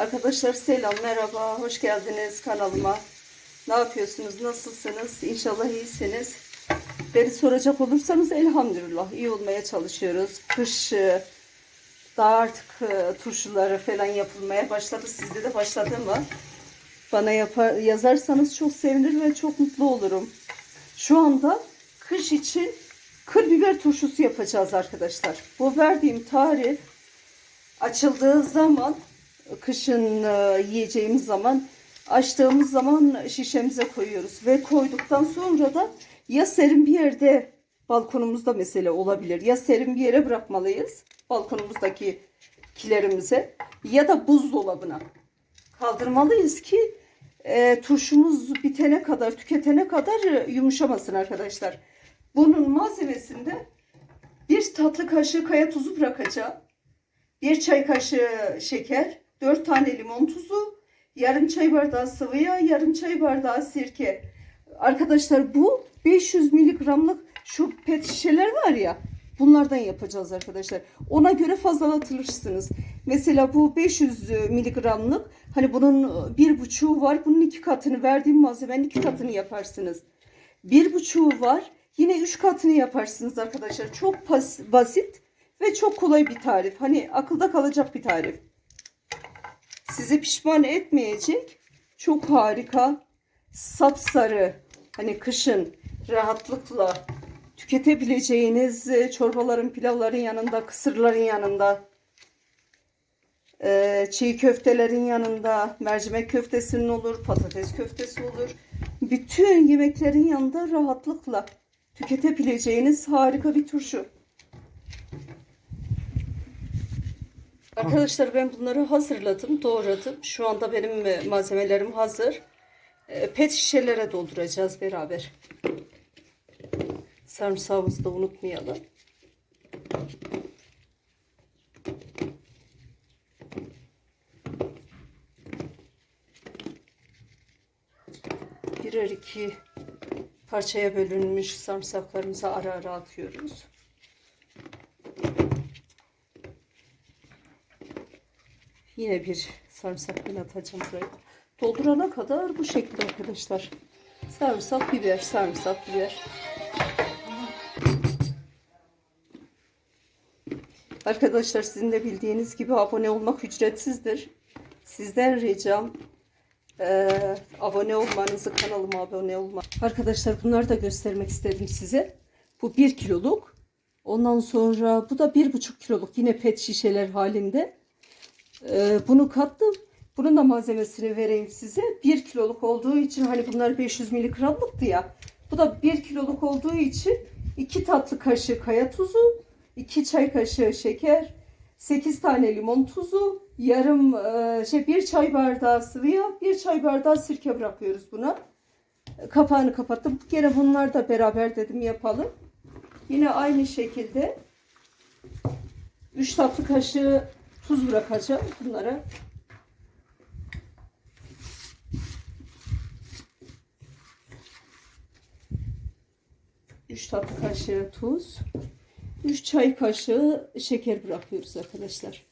Arkadaşlar selam, merhaba, hoş geldiniz kanalıma. Ne yapıyorsunuz, nasılsınız? İnşallah iyisiniz. Beni soracak olursanız elhamdülillah iyi olmaya çalışıyoruz. Kış e, daha artık e, turşuları falan yapılmaya başladı. Sizde de başladı mı? Bana yapar, yazarsanız çok sevinir ve çok mutlu olurum. Şu anda kış için kır biber turşusu yapacağız arkadaşlar. Bu verdiğim tarif açıldığı zaman kışın e, yiyeceğimiz zaman açtığımız zaman şişemize koyuyoruz ve koyduktan sonra da ya serin bir yerde balkonumuzda mesela olabilir ya serin bir yere bırakmalıyız balkonumuzdaki kilerimize ya da buzdolabına kaldırmalıyız ki e, turşumuz bitene kadar tüketene kadar yumuşamasın arkadaşlar. Bunun malzemesinde bir tatlı kaşığı kaya tuzu bırakacağım. Bir çay kaşığı şeker, 4 tane limon tuzu, yarım çay bardağı sıvı yağ, yarım çay bardağı sirke. Arkadaşlar bu 500 miligramlık şu pet şişeler var ya bunlardan yapacağız arkadaşlar. Ona göre fazlalatılırsınız. Mesela bu 500 miligramlık hani bunun bir buçuğu var. Bunun iki katını verdiğim malzemenin iki katını yaparsınız. Bir buçuğu var. Yine üç katını yaparsınız arkadaşlar. Çok basit ve çok kolay bir tarif. Hani akılda kalacak bir tarif. Sizi pişman etmeyecek. Çok harika. Sapsarı. Hani kışın rahatlıkla tüketebileceğiniz e, çorbaların, pilavların yanında, kısırların yanında, e, çiğ köftelerin yanında, mercimek köftesinin olur, patates köftesi olur. Bütün yemeklerin yanında rahatlıkla tüketebileceğiniz harika bir turşu. Arkadaşlar ben bunları hazırladım, doğradım. Şu anda benim e, malzemelerim hazır. E, Pet şişelere dolduracağız beraber. Sarımsağımızı da unutmayalım. Birer iki parçaya bölünmüş sarımsaklarımızı ara ara atıyoruz. Yine bir sarımsak ben atacağım buraya. Doldurana kadar bu şekilde arkadaşlar. Sarımsak, biber, sarımsak, biber. Arkadaşlar sizin de bildiğiniz gibi abone olmak ücretsizdir. Sizden ricam eee, abone olmanızı, kanalıma abone olmak. Arkadaşlar bunları da göstermek istedim size. Bu 1 kiloluk. Ondan sonra bu da 1,5 kiloluk yine pet şişeler halinde. Ee, bunu kattım. Bunun da malzemesini vereyim size. 1 kiloluk olduğu için hani bunlar 500 miligramlıktı ya. Bu da 1 kiloluk olduğu için 2 tatlı kaşığı kaya tuzu, 2 çay kaşığı şeker, 8 tane limon tuzu, yarım e, şey bir çay bardağı sıvı yağ, bir çay bardağı sirke bırakıyoruz buna. Kapağını kapattım. Gene bunlar da beraber dedim yapalım. Yine aynı şekilde 3 tatlı kaşığı tuz bırakacağım bunlara. Üç tatlı kaşığı tuz. 3 çay kaşığı şeker bırakıyoruz arkadaşlar.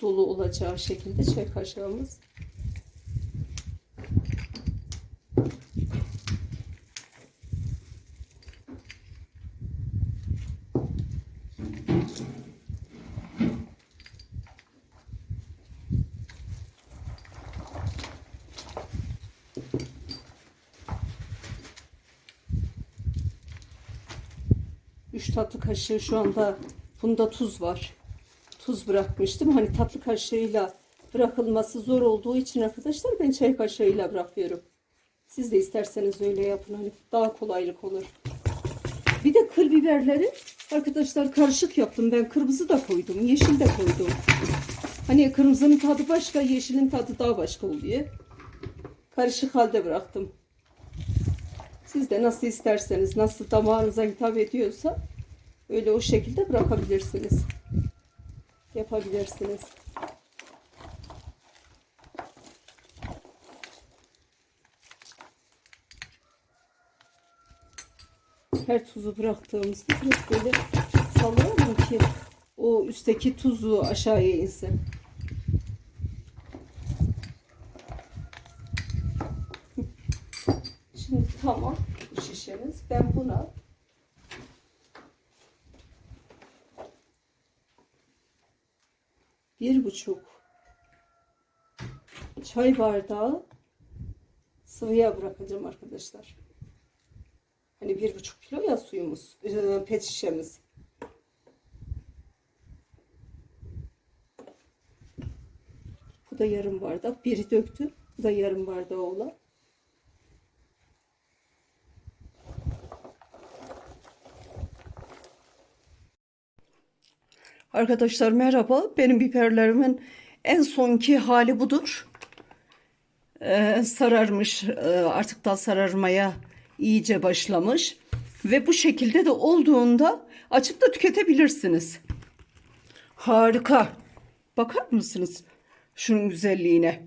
Dolu olacağı şekilde çay kaşığımız. Üç tatlı kaşığı şu anda bunda tuz var. Tuz bırakmıştım. Hani tatlı kaşığıyla bırakılması zor olduğu için arkadaşlar ben çay kaşığıyla bırakıyorum. Siz de isterseniz öyle yapın. Hani daha kolaylık olur. Bir de kır biberleri arkadaşlar karışık yaptım. Ben kırmızı da koydum. Yeşil de koydum. Hani kırmızının tadı başka, yeşilin tadı daha başka oluyor. Karışık halde bıraktım. Siz de nasıl isterseniz, nasıl damağınıza hitap ediyorsa Öyle o şekilde bırakabilirsiniz. Yapabilirsiniz. Her tuzu bıraktığımızda biraz böyle sallayalım ki o üstteki tuzu aşağıya insin. Şimdi tamam şişemiz. Ben buna bir buçuk çay bardağı sıvı yağ bırakacağım arkadaşlar. Hani bir buçuk kilo ya suyumuz, e, pet şişemiz. Bu da yarım bardak. Biri döktü. Bu da yarım bardağı olan. Arkadaşlar merhaba. Benim biberlerimin en sonki hali budur. Ee, sararmış. Ee, artık da sararmaya iyice başlamış. Ve bu şekilde de olduğunda açıp da tüketebilirsiniz. Harika. Bakar mısınız şunun güzelliğine?